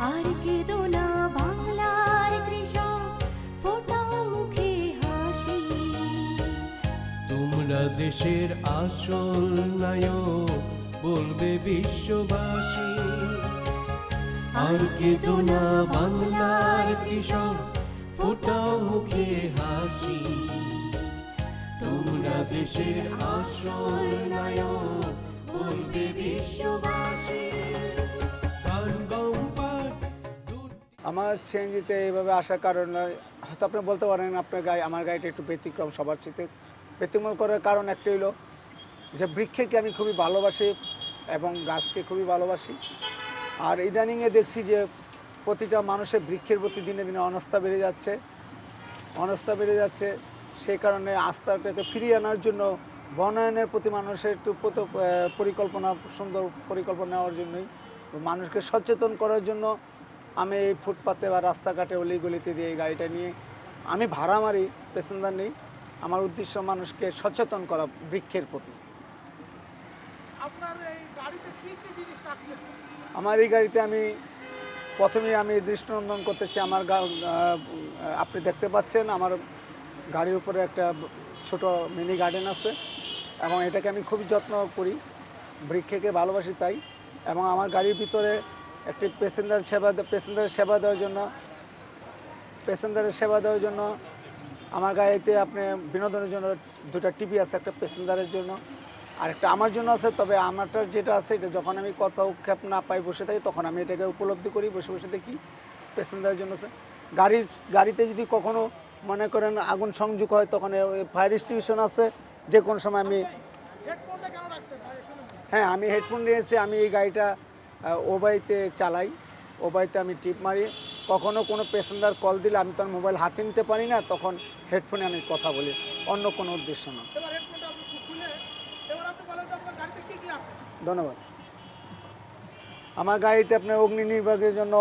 আর কৃষক মুখে হাসি। দেশের আসল নায়ক, বলবে বিশ্ববাসী। আর কেঁদো না বাংলার কৃষক ফোটাও মুখে হাসি। তোমরা দেশের আসল নায়ক, বলবে বিশ্ববাসী। আমার সিএনজিতে এইভাবে আসার কারণে হয়তো আপনি বলতে পারেন আপনার গাড়ি আমার গাড়িটা একটু ব্যতিক্রম সবার চেয়ে ব্যতিক্রম করার কারণ একটাই হলো যে বৃক্ষকে আমি খুবই ভালোবাসি এবং গাছকে খুবই ভালোবাসি। আর ইদানিংয়ে দেখছি যে প্রতিটা মানুষের বৃক্ষের প্রতি দিনে দিনে অনাস্থা বেড়ে যাচ্ছে, অনাস্থা বেড়ে যাচ্ছে। সেই কারণে আস্থাটাকে ফিরিয়ে আনার জন্য বনায়নের প্রতি মানুষের একটু পরিকল্পনা, সুন্দর পরিকল্পনা নেওয়ার জন্যই, মানুষকে সচেতন করার জন্য আমি এই ফুটপাতে বা রাস্তাঘাটে অলিগলিতে দিয়ে এই গাড়িটা নিয়ে আমি ভাড়া মারি প্যাসেঞ্জার নেই। আমার উদ্দেশ্য মানুষকে সচেতন করা বৃক্ষের প্রতি। আমার এই গাড়িতে আমি প্রথমে আমি দৃষ্টিনন্দন করতেছি আমার আপনি দেখতে পাচ্ছেন আমার গাড়ির উপরে একটা ছোট মিনি গার্ডেন আছে এবং এটাকে আমি খুবই যত্ন করি বৃক্ষকে ভালোবাসি তাই। এবং আমার গাড়ির ভিতরে একটি প্যাসেঞ্জার সেবা প্যাসেঞ্জারের সেবা দেওয়ার জন্য। প্যাসেঞ্জারের সেবা দেওয়ার জন্য আমার গাড়িতে আপনি বিনোদনের জন্য দুটা টিভি আছে, একটা প্যাসেঞ্জারের জন্য আর একটা আমার জন্য আছে। তবে আমারটা যেটা আছে, এটা যখন আমি কোথাও ক্ষেপ না পাই বসে থাকি, তখন আমি এটাকে উপলব্ধি করি, বসে বসে দেখি প্যাসেঞ্জারের জন্য আছে। গাড়ির, গাড়িতে যদি কখনো মনে করেন আগুন সংযোগ হয়, তখন ফায়ার স্টেশন আছে। যে কোনো সময় আমি হ্যাঁ আমি হেডফোন নিয়েছি আমি এই গাড়িটা ওবাইতে চালাই ওবাইতে আমি টিপ মারি। কখনো কোনো প্যাসেঞ্জার কল দিলে আমি তখন মোবাইল হাতে নিতে পারি না তখন হেডফোনে আমি কথা বলি অন্য কোনো উদ্দেশ্য না। ধন্যবাদ। আমার গাড়িতে আপনার অগ্নি নির্বাহের জন্য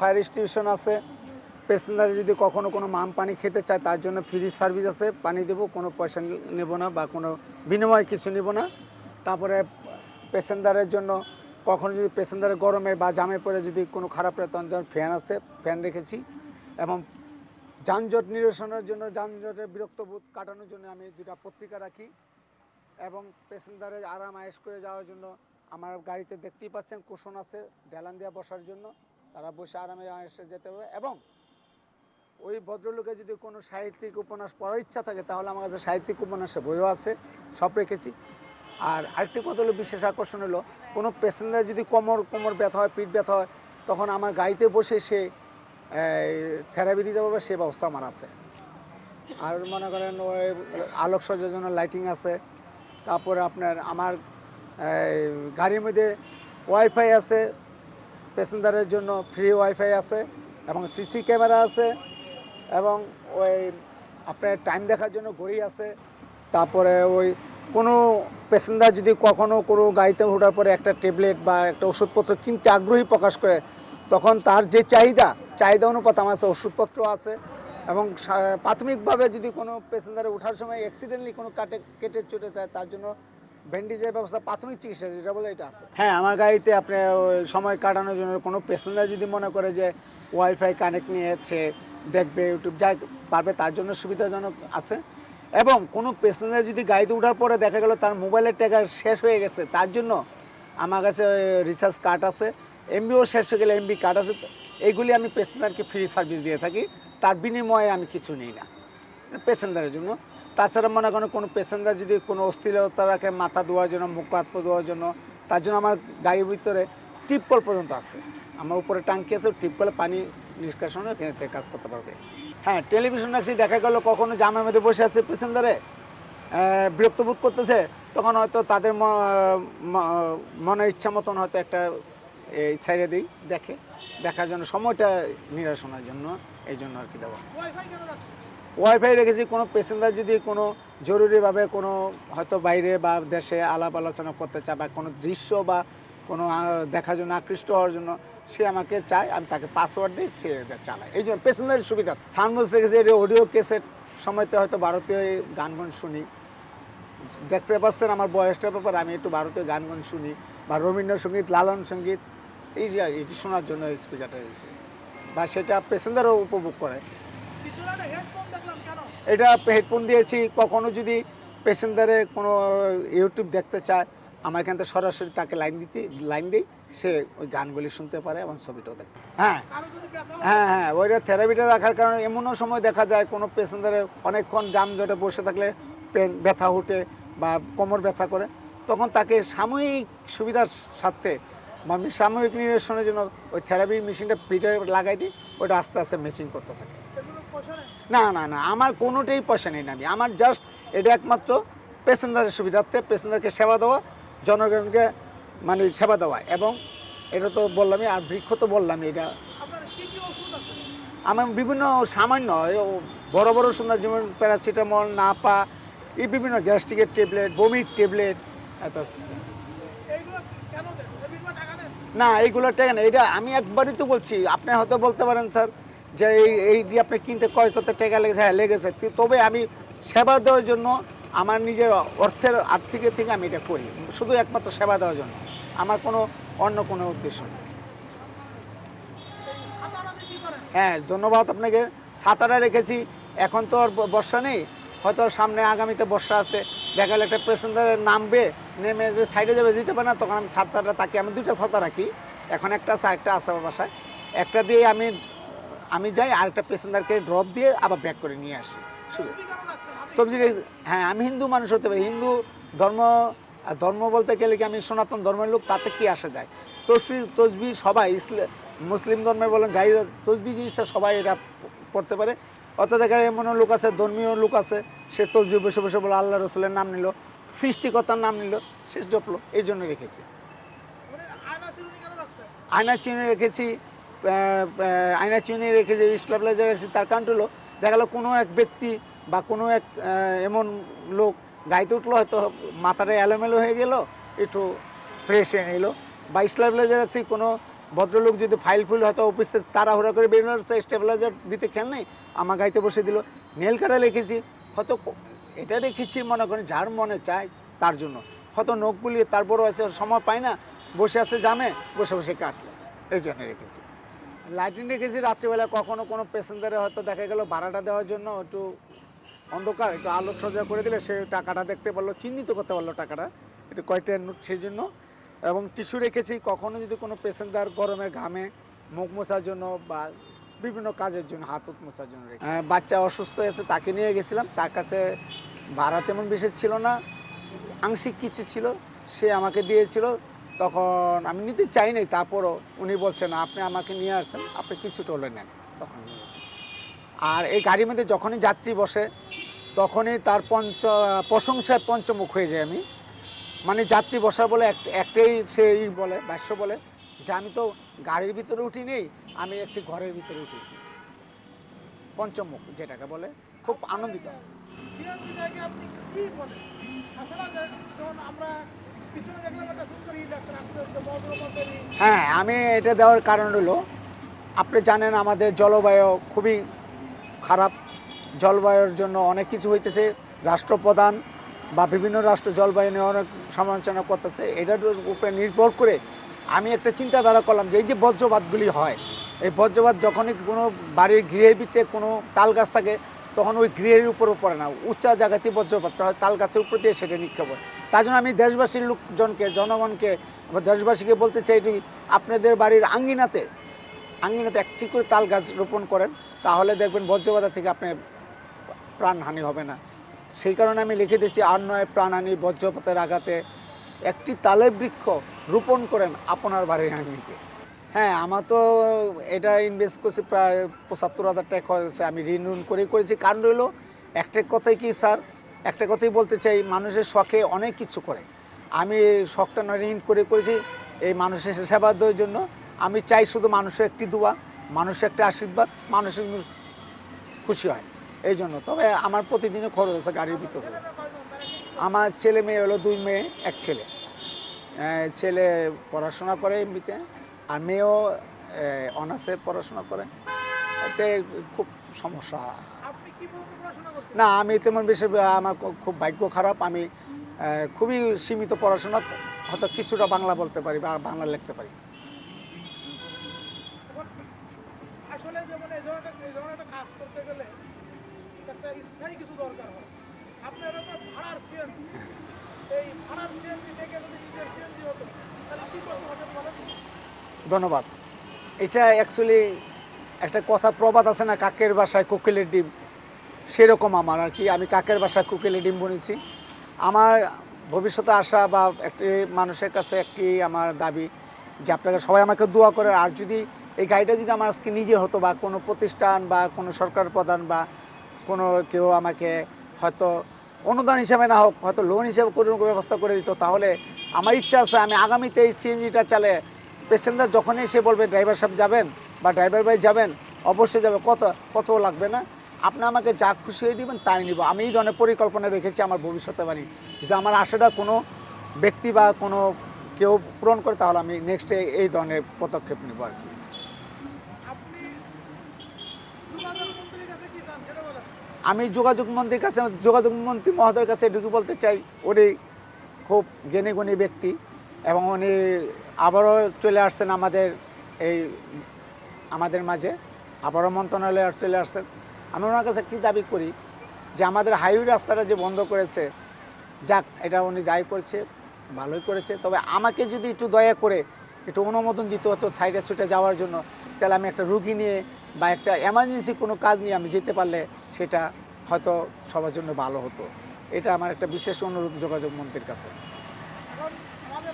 ফায়ার স্টেশন আছে। প্যাসেঞ্জার যদি কখনো কোনো মাম পানি খেতে চায় তার জন্য ফ্রি সার্ভিস আছে। পানি দেবো কোনো পয়সা নেব না বা কোনো বিনিময় কিছু নেব না। তারপরে প্যাসেঞ্জারের জন্য কখনো যদি প্যাসেঞ্জারের গরমে বা জামে পড়ে যদি কোনো খারাপ হয় তখন ফ্যান আছে, ফ্যান রেখেছি এবং যানজট নিরসনের জন্য যানজটের বিরক্ত বোধ কাটানোর জন্য আমি দুটা পত্রিকা রাখি এবং প্যাসেঞ্জারের আরাম আয়েস করে যাওয়ার জন্য আমার গাড়িতে দেখতেই পাচ্ছেন কুশন আছে, ঢেলান দিয়ে বসার জন্য। তারা বসে আরামে আয়েসে যেতে হবে এবং ওই ভদ্রলোকে যদি কোনো সাহিত্যিক উপন্যাস পড়ার ইচ্ছা থাকে, তাহলে আমার কাছে সাহিত্যিক উপন্যাসের বইও আছে, সব রেখেছি। আর আরেকটি কথা হলো, বিশেষ আকর্ষণ হলো কোনো প্যাসেঞ্জার যদি কোমর কোমর ব্যথা হয়, পিঠ ব্যথা হয়, তখন আমার গাড়িতে বসে সে থেরাপি দিতে পারবে, সে ব্যবস্থা আমার আছে। আর মনে করেন ওই আলোক সজ্জার জন্য লাইটিং আছে, তারপরে আপনার আমার গাড়ির মধ্যে ওয়াইফাই আছে প্যাসেঞ্জারের জন্য ফ্রি ওয়াইফাই আছে, এবং সিসি ক্যামেরা আছে, এবং ওই আপনার টাইম দেখার জন্য ঘড়ি আছে, তারপরে ওই কোনো প্যাসেঞ্জার যদি কখনো কোনো গাড়িতে ওঠার পরে একটা ট্যাবলেট বা একটা ওষুধপত্র কিনতে আগ্রহী প্রকাশ করে, তখন তার যে চাহিদা চাহিদা অনুপাত আমার কাছে ওষুধপত্র আছে এবং প্রাথমিকভাবে যদি কোনো প্যাসেঞ্জারে ওঠার সময় অ্যাক্সিডেন্টলি কোনো কাটে, কেটে চটে যায়, তার জন্য ব্যান্ডেজের ব্যবস্থা, প্রাথমিক চিকিৎসা যেটা বলে এটা আছে। হ্যাঁ আমার গাড়িতে আপনি সময় কাটানোর জন্য কোনো প্যাসেঞ্জার যদি মনে করে যে ওয়াইফাই কানেক্ট নিয়ে সে দেখবে ইউটিউব যা পারবে, তার জন্য সুবিধাজনক আছে। এবং কোনো প্যাসেঞ্জার যদি গাড়িতে ওঠার পরে দেখা গেল তার মোবাইলের টাকা শেষ হয়ে গেছে, তার জন্য আমার কাছে রিচার্জ কার্ড আছে এমবিও শেষ হয়ে গেলে এমবি কার্ড আছে এইগুলি আমি প্যাসেঞ্জারকে ফ্রি সার্ভিস দিয়ে থাকি, তার বিনিময়ে আমি কিছু নিই না প্যাসেঞ্জারের জন্য। তাছাড়া মনে করেন কোনো প্যাসেঞ্জার যদি কোনো অস্থিরতা রাখে, মাথা ধোয়ার জন্য, মুখ হাত ধোয়ার জন্য, তার জন্য আমার গাড়ির ভিতরে টিপকল পর্যন্ত আছে। আমার উপরে টাঙ্কি আছে টিপকলে পানি নিষ্কাশনে এখানে কাজ করতে পারবে। হ্যাঁ টেলিভিশন রাখছি দেখা গেল কখনো জামের মধ্যে বসে আছে প্যাসেঞ্জারে বিরক্ত বোধ করতেছে তখন হয়তো তাদের ম- ম- মনের ইচ্ছা মতন হয়তো একটা এই ছাইড়ে দিই দেখে। দেখার জন্য সময়টা নিরসনের জন্য এই জন্য আর কি দেওয়া। ওয়াইফাই রেখেছি কোনো প্যাসেঞ্জার যদি কোনো জরুরিভাবে কোনো হয়তো বাইরে বা দেশে আলাপ আলোচনা করতে চায় বা কোনো দৃশ্য বা কোনো দেখার জন্য আকৃষ্ট হওয়ার জন্য সে আমাকে চায় আমি তাকে পাসওয়ার্ড দিই সে এটা চালায়। এই জন্য প্যাসেঞ্জারের সুবিধা। সাউন্ড রেখেছি এটা অডিও কেসেট সময়তে হয়তো ভারতীয় গান গান শুনি। দেখতে পাচ্ছেন আমার বয়সটার ব্যাপার আমি একটু ভারতীয় গান গান শুনি। বা রবীন্দ্রসঙ্গীত লালন সংগীত এই যে এটি শোনার জন্য স্পিকারটা বা সেটা প্যাসেঞ্জারও উপভোগ করে। এটা হেডফোন দিয়েছি কখনো যদি প্যাসেঞ্জারে কোনো ইউটিউব দেখতে চায় আমার এখান থেকে সরাসরি তাকে লাইন দিতে লাইন দিই। সে ওই গানগুলি শুনতে পারে এবং ছবিটাও দেখতে হ্যাঁ হয়, হ্যাঁ ওইটা থেরাপিটা রাখার কারণে এমনও সময় দেখা যায় কোনো পেশেন্টারে অনেকক্ষণ যানজটে বসে থাকলে পেন ব্যথা উঠে বা কোমর ব্যথা করে তখন তাকে সাময়িক সুবিধার বা আমি সাময়িক নিরসনের জন্য ওই থেরাপি মেশিনটা পিঠে লাগাই দিই ওটা আস্তে আস্তে মেশিন করতে থাকে। না না না আমার কোনোটাই পয়সা নেই না আমি আমার জাস্ট এটা একমাত্র প্যাসেঞ্জারের সুবিধার্থে প্যাসেঞ্জারকে সেবা দেওয়া জনগণকে মানে সেবা দেওয়া। এবং এটা তো বললামই আর বৃক্ষ তো বললামই এটা আমার বিভিন্ন সামান্য এই বড় বড় সুন্দর যেমন প্যারাসিটামল নাপা এই বিভিন্ন গ্যাস্ট্রিকের ট্যাবলেট বমির ট্যাবলেট এত না এইগুলো টাকা না এটা আমি একবারই তো বলছি আপনি হয়তো বলতে পারেন স্যার যে এই এইটি আপনি কিনতে ক্রয় করতে টাকা লেগেছে? হ্যাঁ লেগেছে। তবে আমি সেবা দেওয়ার জন্য আমার নিজের অর্থের আর্থিকের থেকে আমি এটা করি। শুধু একমাত্র সেবা দেওয়ার জন্য। আমার কোনো অন্য কোনো উদ্দেশ্য নেই। হ্যাঁ ধন্যবাদ আপনাকে। ছাতাটা রেখেছি। এখন তো আর বর্ষা নেই। হয়তো সামনে আগামীতে বর্ষা আছে। দেখা গেলো একটা প্যাসেঞ্জারের নামবে, নেমে সাইডে যাবে, যেতে পারে না, তখন আমি ছাতাটা তাকে, আমি দুইটা ছাতা রাখি। এখন একটা আছে একটা আছে আমার বাসায়। একটা দিয়ে আমি আমি যাই আর একটা প্যাসেঞ্জারকে ড্রপ দিয়ে আবার ব্যাক করে নিয়ে আসি। শুধু। তুমি কেন রাখছেন আপনি তবজি রেখে- হ্যাঁ আমি হিন্দু মানুষ হতে পারি। হিন্দু ধর্ম ধর্ম বলতে গেলে কি আমি সনাতন ধর্মের লোক তাতে কি আসা যায়? তসবি তসবি সবাই ইসলাম মুসলিম ধর্মের বলেন যাই তসবি জিনিসটা সবাই এটা পড়তে পারে। অত দেখা এমন লোক আছে ধর্মীয় লোক আছে সে তসবি বসে বসে বলে আল্লাহ রসুলের নাম নিল সৃষ্টিকর্তার নাম নিল শেষ জপলো এই জন্য রেখেছি। মানে আয়না চিনে রেখেছি আয়না চিনে রেখেছি স্টেবিলাইজার রেখেছি তার কারণ হলো দেখা গেলো কোনো এক ব্যক্তি বা কোনো এক এমন লোক গাইতে উঠল, হয়তো মাথাটা এলোমেলো হয়ে গেল, একটু ফ্রেশ হয়ে নিল। বা স্টেবিলাইজার রাখছি কোনো ভদ্রলোক যদি ফাইল ফুল হয়তো অফিস থেকে তাড়াহুড়া করে বেরোনো স্টেবিলাইজার দিতে খেয়াল নেই, আমার গাড়িতে বসে দিল। নেল কাটা লিখেছি হয়তো এটা রেখেছি মনে করেন যার মনে চায় তার জন্য। হয়তো নখগুলি তারপরও আছে, সময় পায় না, বসে আছে জামে, বসে বসে কাটলো। এই জন্য রেখেছি। লাইটিং রেখেছি রাত্রিবেলা কখনো কোনো প্যাসেঞ্জারে হয়তো দেখা গেল ভাড়াটা দেওয়ার জন্য একটু অন্ধকার, একটু আলোক সজ্জা করে দিলে সে টাকাটা দেখতে পারল, চিহ্নিত করতে পারল টাকাটা, একটু কয়টা নোট সেই জন্য। এবং টিস্যু রেখেছি, কখনো যদি কোনো প্যাসেঞ্জার গরমের ঘামে মুখ মোছার জন্য বা বিভিন্ন কাজের জন্য হাত মোছার জন্য রেখে। বাচ্চা অসুস্থ হয়েছে, তাকে নিয়ে গেছিলাম। তার কাছে ভাড়া তেমন বেশি ছিল না, আংশিক কিছু ছিল, সে আমাকে দিয়েছিল। তখন আমি নিতে চাই নাই তারপরও উনি বলছেন, আপনি আমাকে নিয়ে আসছেন আপনি কিছু টলে নেন। তখন নিয়েছি আর এই গাড়ির মধ্যে যখনই যাত্রী বসে, তখনই তার পঞ্চ প্রশংসায় পঞ্চমুখ হয়ে যায় আমি। মানে যাত্রী বসা বলে এক- একটাই সে ই বলে, ভাষ্য বলে যে, আমি তো গাড়ির ভিতরে উঠি নেই আমি একটি ঘরের ভিতরে উঠেছি। পঞ্চমুখ যেটাকে বলে, খুব আনন্দিত। আমরা হ্যাঁ আমি এটা দেওয়ার কারণ হলো, আপনি জানেন আমাদের জলবায়ু খুবই খারাপ। জলবায়ুর জন্য অনেক কিছু হইতেছে, রাষ্ট্রপ্রধান বা বিভিন্ন রাষ্ট্র জলবায়ু নিয়ে অনেক সমালোচনা করতেছে। এটার উপরে নির্ভর করে আমি একটা চিন্তাধারা করলাম যে এই যে বজ্রপাতগুলি হয়, এই বজ্রপাত যখনই কোনো বাড়ির গৃহের ভিতরে কোনো তাল গাছ থাকে, তখন ওই গৃহের উপরও পড়ে না। উচ্চা জায়গাতে বজ্রপাতটা হয় তাল গাছের উপর দিয়ে সেটা নিক্ষেপ হয়। তার জন্য আমি দেশবাসীর লোকজনকে, জনগণকে দেশবাসীকে বলতে চাই যে আপনাদের বাড়ির আঙ্গিনাতে আঙ্গিনাতে একটি করে তাল গাছ রোপণ করেন, তাহলে দেখবেন বজ্রপাতা থেকে আপনার প্রাণহানি হবে না। সেই কারণে আমি লিখে দিয়েছি, আর নয় প্রাণহানি, বজ্রপাতের আঘাতে একটি তালের বৃক্ষ রোপণ করেন আপনার বাড়ির আঙ্গিকে হ্যাঁ আমার তো এটা ইনভেস্ট করছি প্রায় পঁচাত্তর হাজার টাকা হয়েছে, আমি ঋণ ঋণ করেই করেছি। কারণ হলো একটা কথাই কি, স্যার? একটা কথাই বলতে চাই, মানুষের শখে অনেক কিছু করে। আমি শখটা নয় ঋণ করে করেছি, এই মানুষের সেবা দেওয়ার জন্য। আমি চাই শুধু মানুষের একটি দোয়া, মানুষের একটা আশীর্বাদ, মানুষের খুশি হয়। এই জন্য। তবে আমার প্রতিদিনও খরচ আছে গাড়ির ভিতরে। আমার ছেলে মেয়ে হলো দুই মেয়ে, এক ছেলে। ছেলে পড়াশোনা করে এমনিতে, আর মেয়েও অনার্সে পড়াশোনা করে। এতে খুব সমস্যা। না আমি তেমন বেশি আমার খুব ভাগ্য খারাপ। আমি খুবই সীমিত পড়াশোনা হয়তো কিছুটা বাংলা বলতে পারি বা বাংলা লিখতে পারি। আসলে যেমন এই ধরনের এই ধরনের কাজ করতে গেলে একটা স্থায়ী কিছু দরকার হয়। আপনারা তো ভাড়ার সিএনজি এই ভাড়ার সিএনজি থেকে যদি নিজের সিএনজি হতো তাহলে কি করতে হতো বলেন ধন্যবাদ। এটা অ্যাকচুয়ালি একটা কথা প্রবাদ আছে না কাকের বাসায় কোকিলের ডিম? সেরকম আমার আর কি। আমি কাকের বাসায় কোকিলের ডিম বনেছি। আমার ভবিষ্যতে আসা বা একটি মানুষের কাছে একটি আমার দাবি যে আপনারা সবাই আমাকে দোয়া করে আর যদি এই গাড়িটা যদি আমার আজকে নিজে হতো বা কোনো প্রতিষ্ঠান বা কোনো সরকার প্রধান বা কোনো কেউ আমাকে হয়তো অনুদান হিসাবে না হোক, হয়তো লোন হিসাবে কোনো ব্যবস্থা করে দিত, তাহলে আমার ইচ্ছা আছে আমি আগামীতে এই সিএনজিটা চালে প্যাসেঞ্জার যখনই সে বলবে ড্রাইভার সাহেব যাবেন বা ড্রাইভার ভাই যাবেন, অবশ্যই যাবে। কত কত লাগবে না? আপনি আমাকে যা খুশি হয়ে দিবেন তাই নিব। আমি এই ধরনের পরিকল্পনা রেখেছি আমার ভবিষ্যতে বাড়ি যদি আমার আশাটা কোনো ব্যক্তি বা কোনো কেউ পূরণ করে তাহলে আমি নেক্সটে এই ধরনের পদক্ষেপ নেব আর কি। আমি যোগাযোগ মন্ত্রীর কাছে যোগাযোগ মন্ত্রী মহোদয়ের কাছে এটুকু বলতে চাই উনি খুব জ্ঞানী গুণী ব্যক্তি এবং উনি আবারও চলে আসছেন আমাদের এই আমাদের মাঝে। আবারও মন্ত্রণালয়ে চলে আসছেন। আমি ওনার কাছে একটি দাবি করি যে আমাদের হাইওয়ে রাস্তাটা যে বন্ধ করেছে যাক এটা উনি যাই করছে ভালোই করেছে। তবে আমাকে যদি একটু দয়া করে একটু অনুমোদন দিতে হতো সাইডে ছুটে যাওয়ার জন্য তাহলে আমি একটা রুগী নিয়ে বা একটা এমার্জেন্সি কোনো কাজ নিয়ে আমি যেতে পারলে সেটা হয়তো সবার জন্য ভালো হতো। এটা আমার একটা বিশেষ অনুরোধ যোগাযোগ মন্ত্রীর কাছে। আমাদের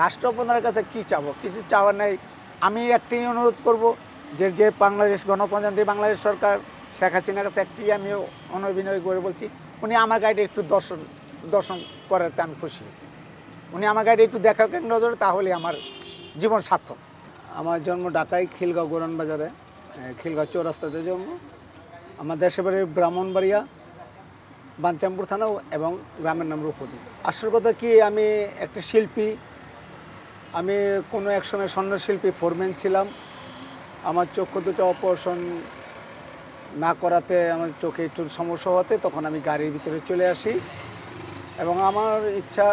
রাষ্ট্রপ্রধানের কাছে কি চাবো? কিছু চাওয়ার নাই। আমি একটি অনুরোধ করব যে যে বাংলাদেশ গণপ্রজাতন্ত্রী, বাংলাদেশ সরকার, শেখ হাসিনার কাছে একটি আমি অনুবিনয় করে বলছি, উনি আমার গাড়িটা একটু দর্শন দর্শন করাতে আমি খুশি। উনি আমার গাড়ি একটু দেখা নজরে তাহলে আমার জীবন সার্থক। আমার জন্ম ঢাকায় খিলগাঁও গোরান বাজারে খিলগাঁও চৌরাস্তাতে জন্ম। আমার দেশের বাড়ি ব্রাহ্মণবাড়িয়া, বাঞ্চামপুর থানা এবং গ্রামের নাম রূপদী আসল কথা কি, আমি একটা শিল্পী, আমি কোনো এক সময় স্বর্ণশিল্পী ফোরম্যান ছিলাম। আমার চক্ষু দুটো অপারেশন না করাতে আমার চোখে একটু সমস্যা হতে, তখন আমি গাড়ির ভিতরে চলে আসি। এবং আমার ইচ্ছা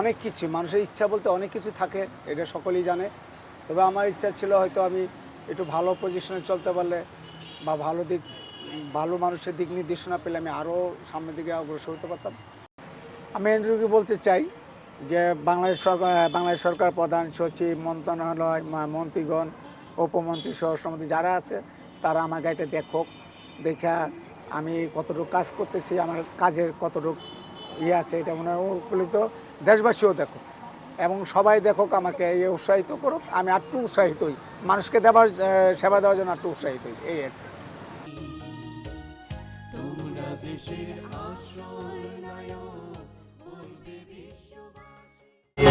অনেক কিছু, মানুষের ইচ্ছা বলতে অনেক কিছু থাকে, এটা সকলেই জানে। তবে আমার ইচ্ছা ছিল হয়তো আমি একটু ভালো পজিশনে চলতে পারলে বা ভালো দিক, ভালো মানুষের দিক নির্দেশনা পেলে আমি আরও সামনের দিকে অগ্রসর হতে পারতাম। আমি এটুকু বলতে চাই যে বাংলাদেশ সরকার বাংলাদেশ সরকার প্রধান সচিব, মন্ত্রণালয় মন্ত্রীগণ উপমন্ত্রী স্বরাষ্ট্রমন্ত্রী যারা আছে, তারা আমার গাড়িটা দেখুক, দেখা আমি কতটুকু কাজ করতেছি, আমার কাজের কতটুকু ইয়ে আছে, এটা মনে হয় উপকৃত দেশবাসীও দেখুক এবং সবাই দেখুক, আমাকে এই উৎসাহিত করুক, আমি আরটু উৎসাহিত হই। মানুষকে দেওয়ার সেবা দেওয়ার জন্য আটটু উৎসাহিত হই, এই আর দেশের